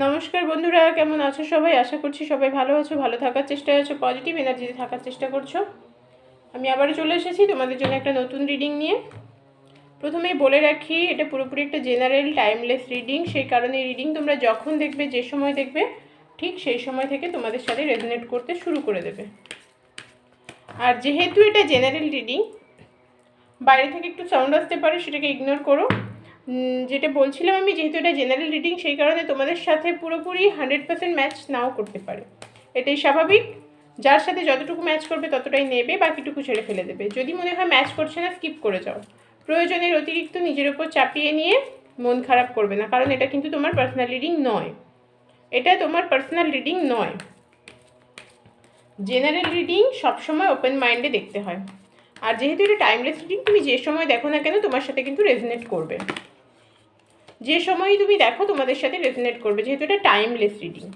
নমস্কার বন্ধুরা, কেমন আছো সবাই? আশা করছি সবাই ভালো আছো, ভালো থাকার চেষ্টায় আছো পজিটিভ এনার্জিতে থাকার চেষ্টা করছ। আমি আবারও চলে এসেছি তোমাদের জন্য একটা নতুন রিডিং নিয়ে। প্রথমেই বলে রাখি, এটা পুরোপুরি একটা জেনারেল টাইমলেস রিডিং সেই কারণে রিডিং তোমরা যখন দেখবে, যে সময় দেখবে, ঠিক সেই সময় থেকে তোমাদের সাথে রেজনেট করতে শুরু করে দেবে। আর যেহেতু এটা জেনারেল রিডিং বাইরে থেকে একটু সাউন্ড আসতে পারে, সেটাকে ইগনোর করো। যেটা বলছিলাম আমি, যেহেতু এটা জেনারেল রিডিং সেই কারণে তোমাদের সাথে পুরোপুরি হান্ড্রেড পার্সেন্ট ম্যাচ নাও করতে পারে। এটাই স্বাভাবিক। যার সাথে যতটুকু ম্যাচ করবে, ততটাই নেবে, বাকিটুকু ছেড়ে ফেলে দেবে। যদি মনে হয় ম্যাচ করছে না স্কিপ করে যাও। প্রয়োজনের অতিরিক্ত নিজের ওপর চাপিয়ে নিয়ে মন খারাপ করবে না, কারণ এটা কিন্তু তোমার পার্সোনাল রিডিং নয়। এটা তোমার পার্সোনাল রিডিং নয়। জেনারেল রিডিং সবসময় ওপেন মাইন্ডে দেখতে হয়। আর যেহেতু এটা টাইমলেস রিডিং তুমি যে সময় দেখো না কেন, তোমার সাথে কিন্তু রেজনেট করবে। যে সময়ই তুমি দেখো, তোমাদের সাথে রেজনেট করবে, যেহেতু এটা টাইমলেস রিডিং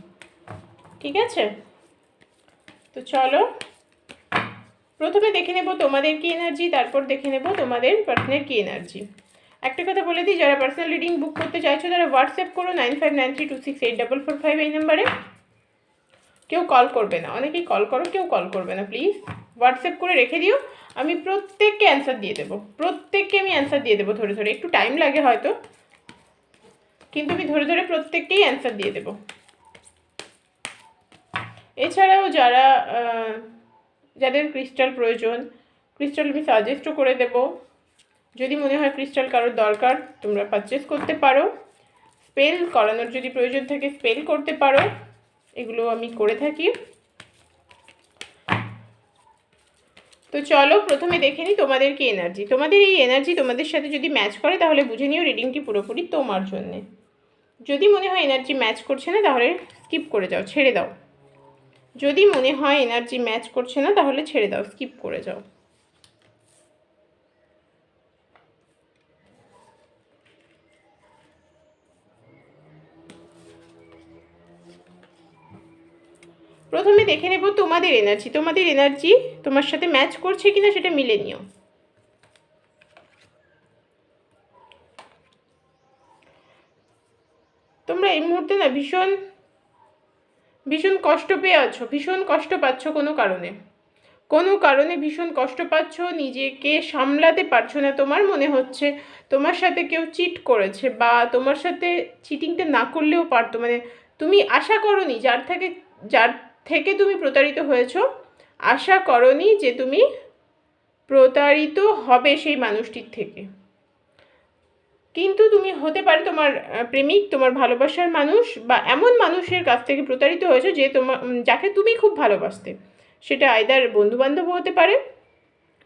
ঠিক আছে? তো চলো, প্রথমে দেখে নেব তোমাদের কি এনার্জি তারপর দেখে নেব তোমাদের পার্সনের কি এনার্জি একটা কথা বলে দিই, যারা পার্সোনাল রিডিং বুক করতে চাইছো, তারা হোয়াটসঅ্যাপ করো nine five nine three two six eight double four five এই নাম্বারে কেউ কল করবে না, অনেকেই কল করো, কেউ কল করবে না প্লিজ হোয়াটসঅ্যাপ করে রেখে দিও, আমি প্রত্যেককে অ্যান্সার দিয়ে দেবো, প্রত্যেককে আমি অ্যান্সার দিয়ে দেবো, ধরে ধরে, একটু টাইম লাগে হয়তো। কিন্তু আমি ধরে ধরে প্রত্যেককেই অ্যান্সার দিয়ে দেবো। এছাড়াও যারা যাদের ক্রিস্টাল প্রয়োজন ক্রিস্টাল আমি সাজেস্টও করে দেব। যদি মনে হয় ক্রিস্টাল কারোর দরকার, তোমরা পারচেস করতে পারো। স্পেল করানোর যদি প্রয়োজন থাকে স্পেল করতে পারো। এগুলো আমি করে থাকি। তো চলো, প্রথমে দেখে নিই তোমাদের কি এনার্জি তোমাদের এই এনার্জি তোমাদের সাথে যদি ম্যাচ করে, তাহলে বুঝে নিও রিডিংটি পুরোপুরি তোমার জন্যে। যদি মনে হয় এনার্জি ম্যাচ করছে না, তাহলে স্কিপ করে যাও, ছেড়ে দাও। যদি মনে হয় এনার্জি ম্যাচ করছে না, তাহলে ছেড়ে দাও স্কিপ করে যাও। প্রথমে দেখে নেব তোমাদের এনার্জি তোমাদের এনার্জি তোমার সাথে ম্যাচ করছে কিনা, সেটা মিলে নিও। তোমরা এই মুহূর্তে না ভীষণ ভীষণ কষ্ট পেয়ে আছো, ভীষণ কষ্ট পাচ্ছ কোনো কারণে। কোনো কারণে ভীষণ কষ্ট পাচ্ছ, নিজেকে সামলাতে পারছ না, তোমার মনে হচ্ছে তোমার সাথে কেউ চিট করেছে বা তোমার সাথে চিটিংটা না করলেও পারতো। মানে তুমি আশা করনি, যার থেকে যার থেকে তুমি প্রতারিত হয়েছো, আশা করনি যে তুমি প্রতারিত হবে সেই মানুষটির থেকে। কিন্তু তুমি হতে পারে তোমার প্রেমিক, তোমার ভালোবাসার মানুষ বা এমন মানুষের কাছ থেকে প্রতারিত হয়েছে যে তোমার যাকে তুমি খুব ভালোবাসতে। সেটা আয়দার বন্ধুবান্ধব হতে পারে,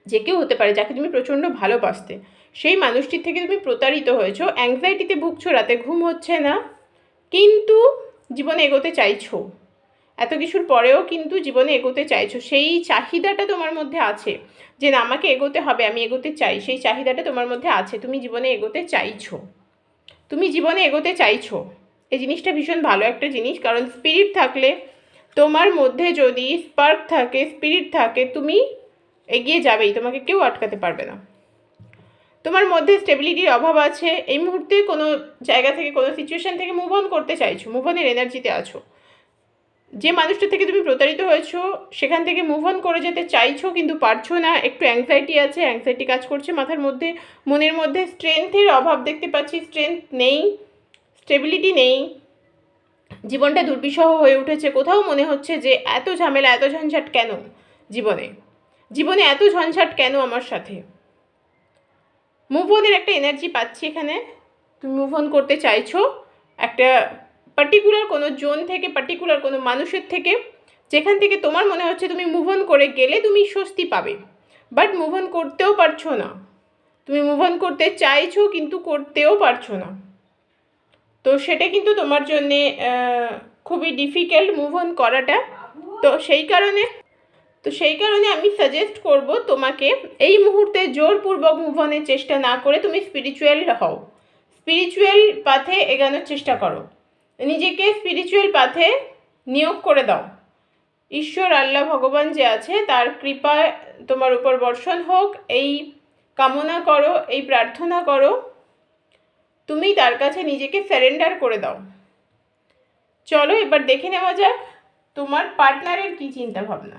যে কেউ হতে পারে যাকে তুমি প্রচণ্ড ভালোবাসতে। সেই মানুষটির থেকে তুমি প্রতারিত হয়েছো অ্যাংজাইটিতে ভুগছো, রাতে ঘুম হচ্ছে না, কিন্তু জীবনে এগোতে চাইছো। এত কিছুর পরেও কিন্তু জীবনে এগোতে চাইছো। সেই চাহিদাটা তোমার মধ্যে আছে যে না, আমাকে এগোতে হবে, আমি এগোতে চাই। সেই চাহিদাটা তোমার মধ্যে আছে, তুমি জীবনে এগোতে চাইছো। তুমি জীবনে এগোতে চাইছো। এই জিনিসটা ভীষণ ভালো একটা জিনিস, কারণ স্পিরিট থাকলে তোমার মধ্যে যদি স্পার্ক থাকে স্পিরিট থাকে, তুমি এগিয়ে যাবেই, তোমাকে কেউ আটকাতে পারবে না। তোমার মধ্যে স্টেবিলিটির অভাব আছে। এই মুহূর্তে কোনো জায়গা থেকে, কোনো সিচুয়েশন থেকে মুভ অন করতে চাইছো মুভ অনের এনার্জিতে আছো। যে মানুষটা থেকে তুমি প্রতারিত হয়েছো, সেখান থেকে মুভ অন করে যেতে চাইছো কিন্তু পারছ না, একটু অ্যাংজাইটি আছে অ্যাংজাইটি কাজ করছে মাথার মধ্যে, মনের মধ্যে স্ট্রেংথের অভাব দেখতে পাচ্ছি স্ট্রেংথ নেই স্টেবিলিটি নেই। জীবনটা দুর্বিষহ হয়ে উঠেছে, কোথাও মনে হচ্ছে যে এত ঝামেলা, এত ঝঞ্ঝাট কেন জীবনে? জীবনে এত ঝঞ্ঝাট কেন আমার সাথে? মুভ অনের একটা এনার্জি পাচ্ছি এখানে। তুমি মুভ অন করতে চাইছো, একটা পার্টিকুলার কোনো জোন থেকে পার্টিকুলার কোনো মানুষের থেকে, যেখান থেকে তোমার মনে হচ্ছে তুমি মুভ অন করে গেলে তুমি স্বস্তি পাবে। বাট মুভ অন করতেও পারছ না। তুমি মুভ অন করতে চাইছো কিন্তু করতেও পারছ না। তো সেটা কিন্তু তোমার জন্যে খুবই ডিফিকাল্ট মুভ অন করাটা। তো সেই কারণে, তো সেই কারণে আমি সাজেস্ট করব তোমাকে এই মুহূর্তে জোরপূর্বক মুভ অনের চেষ্টা না করে তুমি স্পিরিচুয়াল হও। স্পিরিচুয়াল পাথে এগানোর চেষ্টা করো। নিজেকে স্পিরিচুয়াল পাথে নিয়োগ করে দাও। ঈশ্বর আল্লাহ ভগবান যে আছে, তার কৃপা তোমার উপর বর্ষণ হোক। এই কামনা করো, এই প্রার্থনা করো। তুমি তার কাছে নিজেকে স্যারেন্ডার করে দাও। চলো এবার দেখে নেওয়া যাক তোমার পার্টনারের কি চিন্তা ভাবনা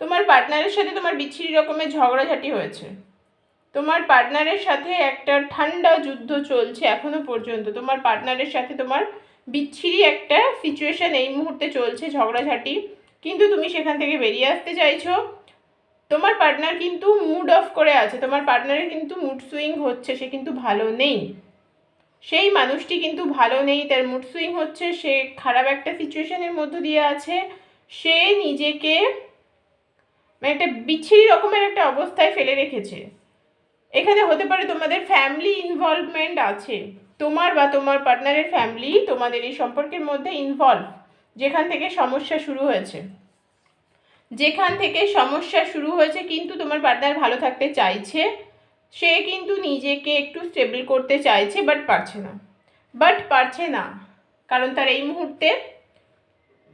তোমার পার্টনারের সাথে তোমার বিচ্ছিরি রকমের ঝগড়াঝাটি হয়েছে। তোমার পার্টনারের সাথে একটা ঠান্ডা যুদ্ধ চলছে এখনও পর্যন্ত। তোমার পার্টনারের সাথে তোমার বিচ্ছিরি একটা সিচুয়েশান এই মুহূর্তে চলছে, ঝগড়াঝাটি। কিন্তু তুমি সেখান থেকে বেরিয়ে আসতে চাইছো। তোমার পার্টনার কিন্তু মুড অফ করে আছে। তোমার পার্টনারের কিন্তু মুড সুইং হচ্ছে, সে কিন্তু ভালো নেই। সেই মানুষটি কিন্তু ভালো নেই, তার মুড সুইং হচ্ছে, সে খারাপ একটা সিচুয়েশানের মধ্য দিয়ে আছে। সে নিজেকে মানে একটা বিচ্ছিরি রকমের একটা অবস্থায় ফেলে রেখেছে। এখানে হতে পারে তোমাদের ফ্যামিলি ইনভলভমেন্ট আছে। তোমার বা তোমার পার্টনারের ফ্যামিলি তোমাদের এই সম্পর্কের মধ্যে ইনভলভ যেখান থেকে সমস্যা শুরু হয়েছে। যেখান থেকে সমস্যা শুরু হয়েছে কিন্তু তোমার পার্টনার ভালো থাকতে চাইছে, সে কিন্তু নিজেকে একটু স্টেবল করতে চাইছে বাট পারছে না। বাট পারছে না, কারণ তার এই মুহূর্তে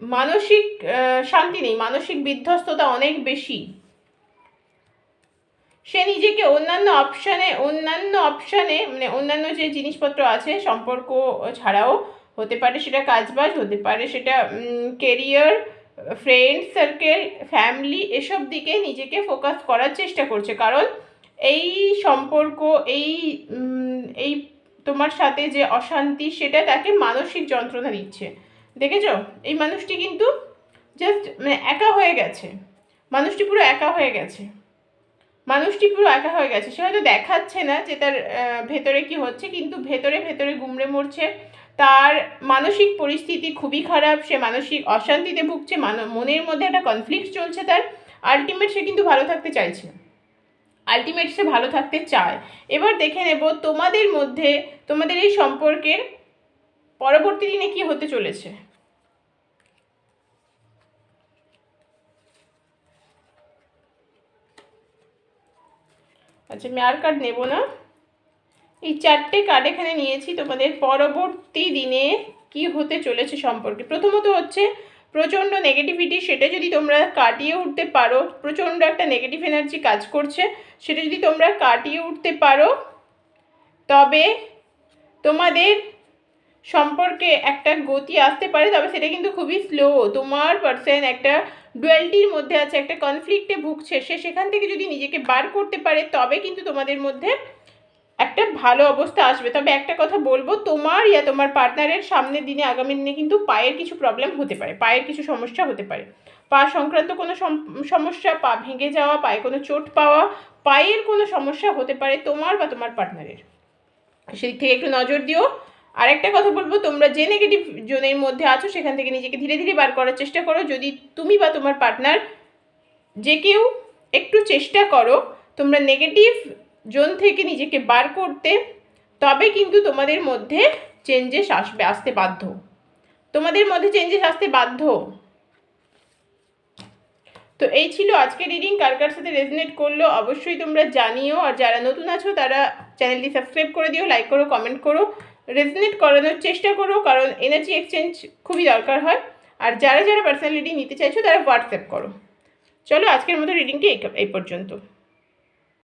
মানসিক শান্তি নেই, মানসিক বিধ্বস্ততা অনেক বেশি। সে নিজেকে অন্যান্য অপশানে অন্যান্য অপশানে মানে অন্যান্য যে জিনিসপত্র আছে, সম্পর্ক ছাড়াও হতে পারে সেটা কাজবাজ, হতে পারে সেটা কেরিয়ার ফ্রেন্ড সার্কেল ফ্যামিলি এসব দিকে নিজেকে ফোকাস করার চেষ্টা করছে। কারণ এই সম্পর্ক, এই এই তোমার সাথে যে অশান্তি, সেটা তাকে মানসিক যন্ত্রণা দিচ্ছে। দেখেছ? এই মানুষটি কিন্তু জাস্ট মানে একা হয়ে গেছে। মানুষটি পুরো একা হয়ে গেছে। মানুষটি পুরো একা হয়ে গেছে। সে হয়তো দেখাচ্ছে না যে তার ভেতরে কি হচ্ছে, কিন্তু ভেতরে ভেতরে গুমড়ে মরছে। তার মানসিক পরিস্থিতি খুবই খারাপ, সে মানসিক অশান্তিতে ভুগছে, মান- মনের মধ্যে একটা কনফ্লিক্ট চলছে তার। আলটিমেট সে কিন্তু ভালো থাকতে চাইছে আলটিমেট সে ভালো থাকতে চায়। এবার দেখে নেব তোমাদের মধ্যে, তোমাদের এই সম্পর্কের পরবর্তী দিনে কি হতে চলেছে। আচ্ছা আমি আর কার্ড নেব না। এই চারটে কার্ড এখানে নিয়েছি তোমাদের। পরবর্তী দিনে কি হতে চলেছে সম্পর্কে? প্রথমত হচ্ছে, প্রচণ্ড নেগেটিভিটি সেটা যদি তোমরা কাটিয়ে উঠতে পারো, প্রচণ্ড একটা নেগেটিভ এনার্জি কাজ করছে, সেটা যদি তোমরা কাটিয়ে উঠতে পারো, তবে তোমাদের সম্পর্কে একটা গতি আসতে পারে, তবে সেটা কিন্তু খুবই স্লো তোমার পার্সন একটা ডুয়ালিটির মধ্যে আছে একটা কনফ্লিক্টে ভুগছে, সে সেখান থেকে যদি নিজেকে বার করতে পারে, তবে কিন্তু তোমাদের মধ্যে একটা ভালো অবস্থা আসবে। তবে একটা কথা বলব, তোমার ইয়া, তোমার পার্টনারের সামনের দিনে, আগামী দিনে কিন্তু পায়ের কিছু প্রবলেম হতে পারে, পায়ের কিছু সমস্যা হতে পারে। পা সংক্রান্ত কোনো সম- সমস্যা, পা ভেঙে যাওয়া, পায়ে কোনো চোট পাওয়া, পায়ের কোনো সমস্যা হতে পারে তোমার বা তোমার পার্টনারের সেদিক থেকে একটু নজর দিও। আরেকটা কথা বলব, তোমরা যে নেগেটিভ জোনের মধ্যে আছো সেখান থেকে নিজেকে ধীরে ধীরে বার করার চেষ্টা করো। যদি তুমি বা তোমার পার্টনার যে কেউ একটু চেষ্টা করো, তোমরা নেগেটিভ জোন থেকে নিজেকে বার করতে, তবে কিন্তু তোমাদের মধ্যে চেঞ্জেস আসবে, আসতে বাধ্য। তোমাদের মধ্যে চেঞ্জেস আসতে বাধ্য। তো এই ছিল আজকে রিডিং কার কার সাথে রেজনেট করল অবশ্যই তোমরা জানিও, আর যারা নতুন আছো তারা চ্যানেলটি সাবস্ক্রাইব করে দিও লাইক করো কমেন্ট করো। রেজনেট করানোর চেষ্টা করো, কারণ এনার্জি এক্সচেঞ্জ খুবই দরকার হয়। আর যারা যারা পার্সোনাল রিডিং নিতে চাইছো, তারা হোয়াটসঅ্যাপ করো। চলো আজকের মতো রিডিংটি এই এই পর্যন্ত।